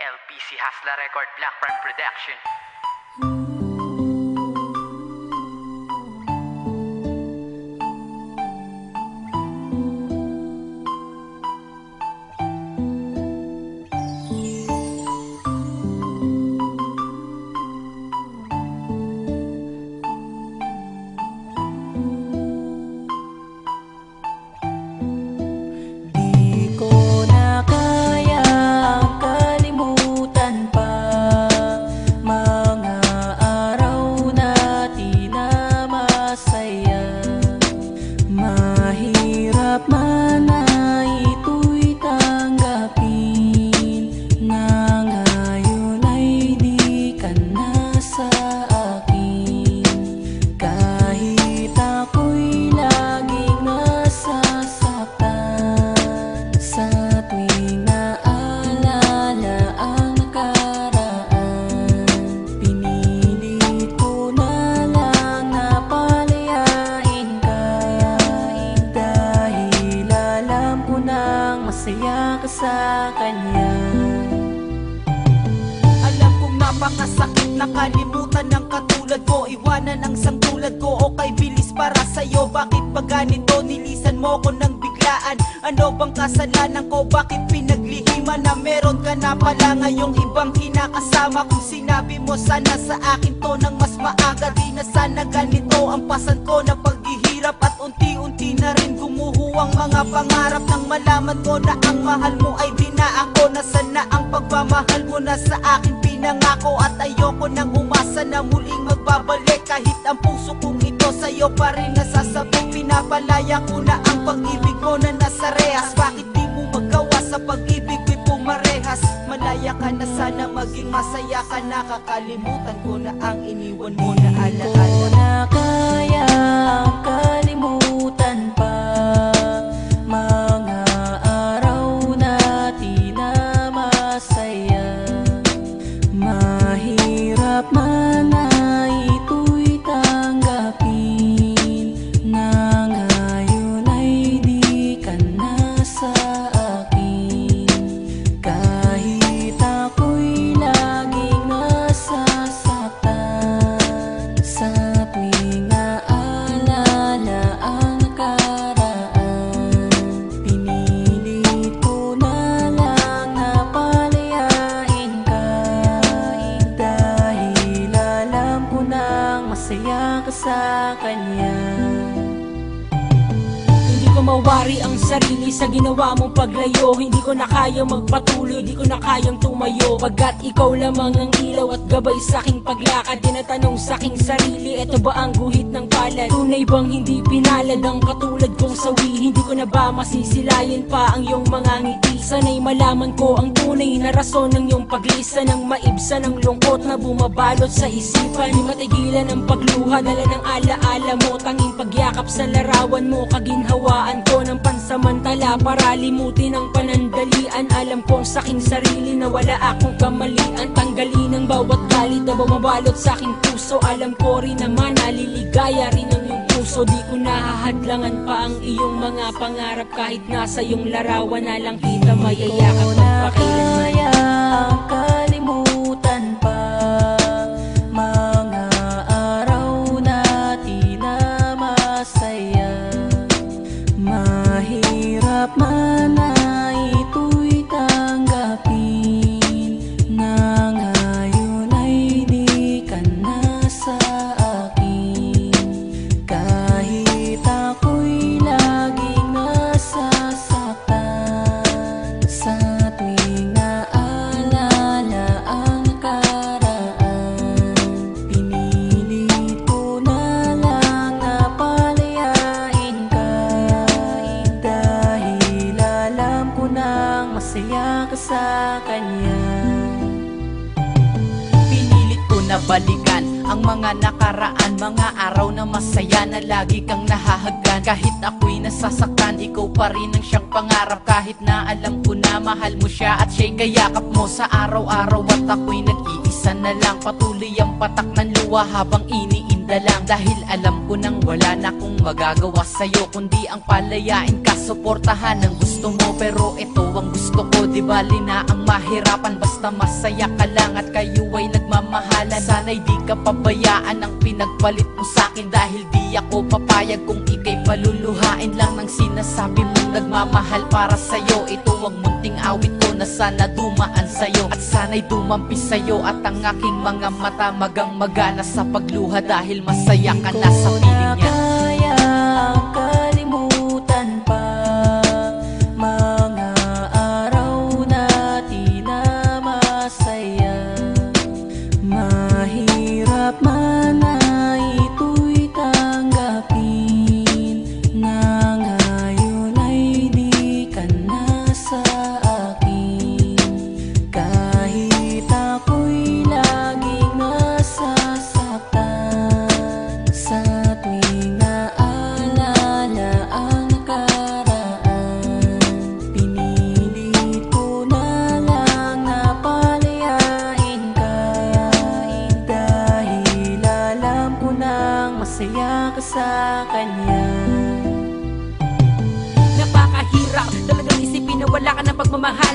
LPC Hasla Record Black Production sa kanya. Alam kong napakasakit na kalimutan ng katulad ko. Iwanan ang sangtulad ko o kay bilis para sa'yo. Bakit ba ganito? Nilisan mo ko ng biglaan. Ano bang kasalanan ko? Bakit pinaglihiman Na meron ka na pala ngayong ibang kinakasama? Kung sinabi mo sana sa akin to ng mas maaga Di na sana ganito ang pasan ko na paghihirap At unti-unti na rin gumuhuwang mga pangarap Nang malaman ko na ang mahal mo ay di na ako Na sana ang pagmamahal mo na sa akin pinangako At ayoko nang umasa na muling magbabalik Kahit ang puso kong ito sa'yo pa rin nasasabik Pinapalaya ko na ang pag-ibig mo na nasa rehas. Bakit Malaya ka na sana maging masaya ka. Na Kakalimutan ko na ang iniwan mo na Di ko alaala na kayang kalimutan погоя Hindi ko na kayang magpatuloy, di ko na kayang tumayo Pagkat ikaw lamang ang ilaw at gabay sa aking paglakad Tinatanong sa aking sarili, eto ba ang guhit ng palad? Tunay bang hindi pinalad ang katulad kong sawi? Hindi ko na ba masisilayan pa ang iyong mga ngiti? Sana'y malaman ko ang tunay na rason ng iyong paglisa Ng maibsa ng lungkot na bumabalot sa isipan Di matigilan ang pagluha, dala ng alaala mo Tanging pagyakap sa larawan mo Kaginhawaan ko ng pansamantala Para limutin ang panandalian. Alam kong sa aking sarili na wala akong kamalian. Tanggalin ang bawat galit na bumabalot sa aking puso. Alam ko rin naman naliligaya rin ang iyong puso. Di ko nahahadlangan pa ang iyong mga pangarap Kahit nasa iyong larawan na lang. Kita mayayakap ka sa kanya. Pinilit ko na balikan ang mga nakaraan Mga araw na masaya na lagi kang nahahagdan Kahit ako'y nasasaktan, ikaw pa rin ang siyang pangarap. Kahit na alam ko na mahal mo siya at siya'y kayakap mo Sa araw-araw at ako'y nag-iisa na lang. Patuloy ang patak ng luha habang iniinda na lang Dahil alam ko nang wala na akong magagawa sa'yo Kundi ang palayain ka, suportahan ang gusto mo. Pero ito ang gusto ko, di bali na ang mahirapan. Basta masaya ka lang at kayo ay nagmamahalan. Sana'y di ka pabayaan ang pinagpalit mo sa'kin. Dahil di ako papayag kung ikay paluluhain lang Ng sinasabi mong nagmamahal para sa'yo. Ito ang munting awit na sana dumaan sa'yo At sana'y dumampi sa'yo At ang aking mga mata magang magana sa pagluha Dahil masaya ka na sa piling niya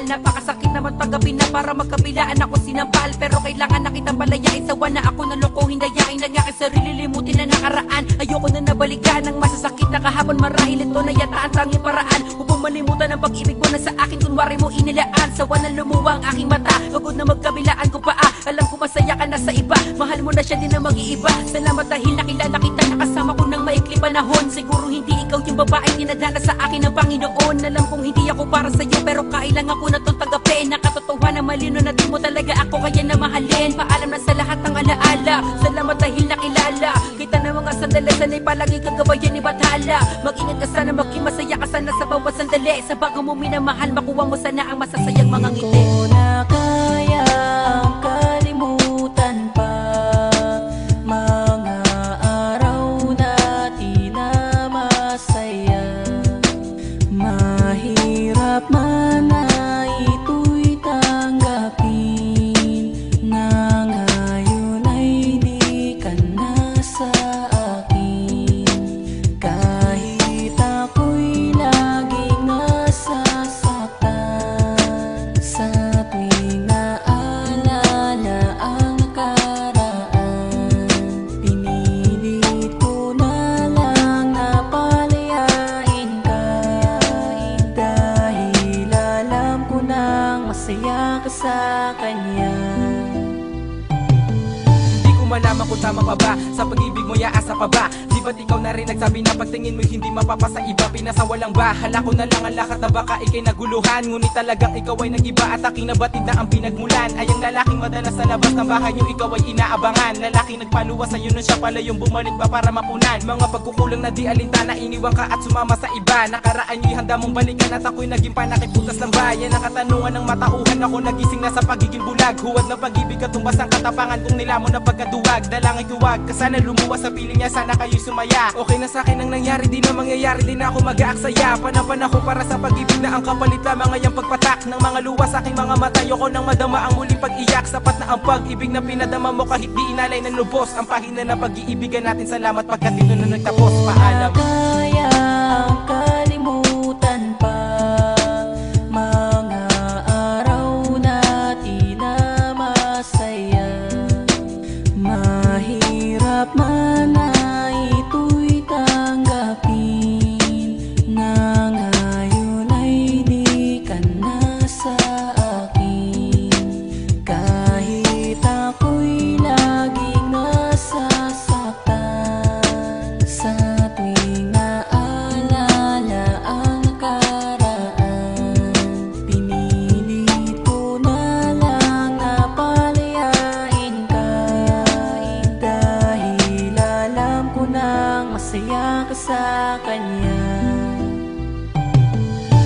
Napakasakit naman tanggapin na para magkabilaan ako sinampal Pero kailangan na kitang palayain Sawa na ako nalokohin Dayain lang aking sarili. Limutin na nakaraan. Ayoko na nabalikan ang masasakit na kahapon. Marahil ito na yata ang tanging paraan. Upang malimutan ang pag-ibig mo na sa akin. Kunwari mo inilaan Sawa na lumuwa ang aking mata. Pagod na magkabilaan ko pa ah. Alam ko masaya ka na sa iba. Mahal mo na siya din na mag-iiba. Salamat dahil nakilala kita. Nakasama ko ng maikli panahon. Siguro hindi ikaw yung babaeng dinadala sa akin ng Panginoon. Alam kong hindi ako para sa iyo Pero kailangan ko na itong tanggapin Nakatotohanan malino na di mo talaga ako kaya na mahalin. Paalam na sa lahat ng alaala. Salamat dahil nakilala Sana'y palagi kang gabayan ni Bathala Mag-ingat ka sana maging masaya ka sana sa bawat sandali. Sa bago mo minamahal Makuha mo sana ang masasayang mga ngiti. Ko na Sa pag-ibig mo yaasa pa ba ba't ikaw na rin nagsabi na pagtingin mo hindi mapapasa iba? Pinasawalang bahala ko na lang ang lakat na baka ikay naguluhan. Ngunit talagang ikaw ay nag-iba at aking nabatid na ang pinagmulan. Ay ang lalaking madalas sa labas ng bahay niyo ikaw ay inaabangan. Lalaking nagpaluwa sa'yo nun siya pala yung bumalik pa para mapunan. Mga pagkukulang na di alintana iniwan ka at sumama sa iba. Nakaraan niyo'y handa mong balikan at ako'y naging panakiputas ng bayan. Ang katanungan ng matauhan ako nagising na sa pagiging bulag. Huwad ng pag-ibig at tumbas ang katapangan kung nilamon na pagkaduwag. Dalangin kuwag ka sana lumuwas sa piling niya. Sana kayo'y sumaya Okay na sa'kin ang nangyari di na mangyayari din ako mag-aaksaya. Panapan ako para sa pag-ibig na ang kapalit lamang ay ang pagpatak Ng mga luwa sa aking mga mata. Ayoko nang madama ang muling pag-iyak Sapat na ang pag-ibig na pinadama mo. Kahit di inalay ng lubos Ang pahina ng pag-iibigan natin. Salamat pagkat dito na nagtapos. Paalam. Kayang kalimutan masaya ka sa kanya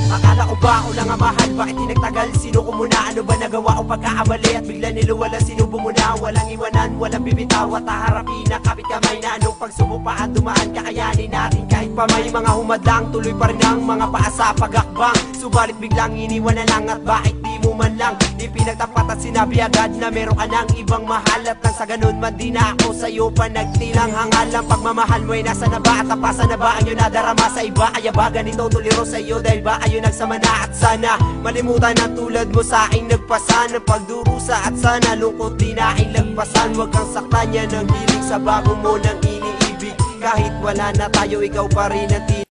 Akala ko ba ako lang ang mahal? Bakit di nagtagal? Sino ko muna? Ano ba nagawa o pagkakamali? At bigla niluwala sinubo mo na Walang iwanan, walang bibitaw At haharapin na kapit kamay na Anong pagsubok pa at dumaan Kakayanin natin kahit pa may mga humadlang Tuloy pa rin ang mga paa sa pagakbang Subalit biglang iniwan na lang at bakit di mo man lang Ipinagtapat at sinabi agad na meron ka ng ibang mahal At nang sa ganun man di na ako sa'yo pa nagtilang hangalang Pagmamahal mo ay nasa na ba at tapasan na ba ang iyong nadarama sa iba? Kaya ba ganito tuliro sa'yo dahil ba ayun nagsama na? At sana Malimutan na tulad mo sa aking nagpasa ng pagdurusa At sana lungkot di na aking lagpasan. Huwag kang saktan yan ng hiling sa bago mo ng iniibig. Kahit wala na tayo ikaw pa rin ang